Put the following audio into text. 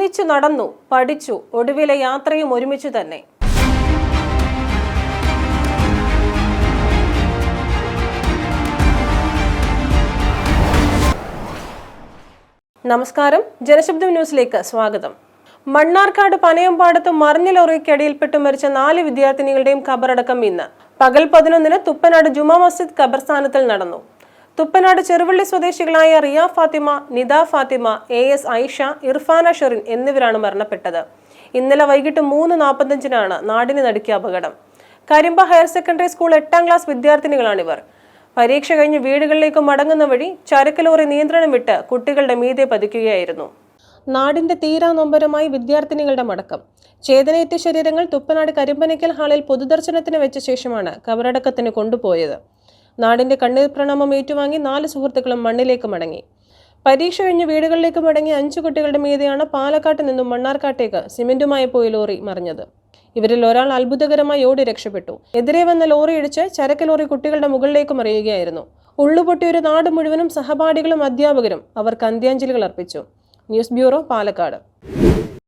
ഒന്നിച്ചു നടന്നു പഠിച്ചു ഒടുവിലെ യാത്രയും ഒരുമിച്ചു തന്നെ. നമസ്കാരം. ജനശബ്ദം ന്യൂസിലേക്ക് സ്വാഗതം. മണ്ണാർക്കാട് പനയമ്പാടത്ത് മറിഞ്ഞ ലോറിക്കടിയിൽപ്പെട്ട് മരിച്ച നാല് വിദ്യാർത്ഥിനികളുടെയും ഖബറടക്കം ഇന്ന്. പകൽ പതിനൊന്നിന് തുപ്പനാട് ജുമാ മസ്ജിദ് ഖബർസ്ഥാനത്തിൽ നടന്നു. തുപ്പനാട് ചെറുവള്ളി സ്വദേശികളായ റിയ ഫാത്തിമ നിദ ഫാത്തിമ എ എസ് ഐഷ ഇർഫാന ഷെറിൻ എന്നിവരാണ് മരണപ്പെട്ടത്. ഇന്നലെ വൈകിട്ട് മൂന്ന് നാൽപ്പത്തഞ്ചിനാണ് നാടിന് നടുക്കിയ അപകടം. കരിമ്പ ഹയർ സെക്കൻഡറി സ്കൂൾ എട്ടാം ക്ലാസ് വിദ്യാർത്ഥിനികളാണിവർ. പരീക്ഷ കഴിഞ്ഞ് വീടുകളിലേക്ക് മടങ്ങുന്ന വഴി ചരക്ക് ലോറി നിയന്ത്രണം വിട്ട് കുട്ടികളുടെ മീതെ പതിക്കുകയായിരുന്നു. നാടിന്റെ തീരാ നൊമ്പരമായി വിദ്യാർത്ഥിനികളുടെ മടക്കം. ചേതനയേറ്റ ശരീരങ്ങൾ തുപ്പനാട് കരിമ്പനയ്ക്കൽ ഹാളിൽ പൊതുദർശനത്തിന് വെച്ച ശേഷമാണ് കബറടക്കത്തിന് കൊണ്ടുപോയത്. നാടിന്റെ കണ്ണീർ പ്രണാമം ഏറ്റുവാങ്ങി നാല് സുഹൃത്തുക്കളും മണ്ണിലേക്ക് മടങ്ങി. പരീക്ഷ കഴിഞ്ഞ് വീടുകളിലേക്ക് മടങ്ങി അഞ്ചു കുട്ടികളുടെ മീതെയാണ് പാലക്കാട്ട് നിന്നും മണ്ണാർക്കാട്ടേക്ക് സിമെന്റുമായി പോയ ലോറി മറിഞ്ഞത്. ഇവരിൽ ഒരാൾ അത്ഭുതകരമായി ഓടി രക്ഷപ്പെട്ടു. എതിരെ വന്ന ലോറി ഇടിച്ച് ചരക്ക് ലോറി കുട്ടികളുടെ മുകളിലേക്ക് മറിയുകയായിരുന്നു ഉള്ളുപൊട്ടിയ ഒരു നാട് മുഴുവനും സഹപാഠികളും അധ്യാപകരും അവർക്ക് അന്ത്യാഞ്ജലികൾ അർപ്പിച്ചു. News bureau Palakkad.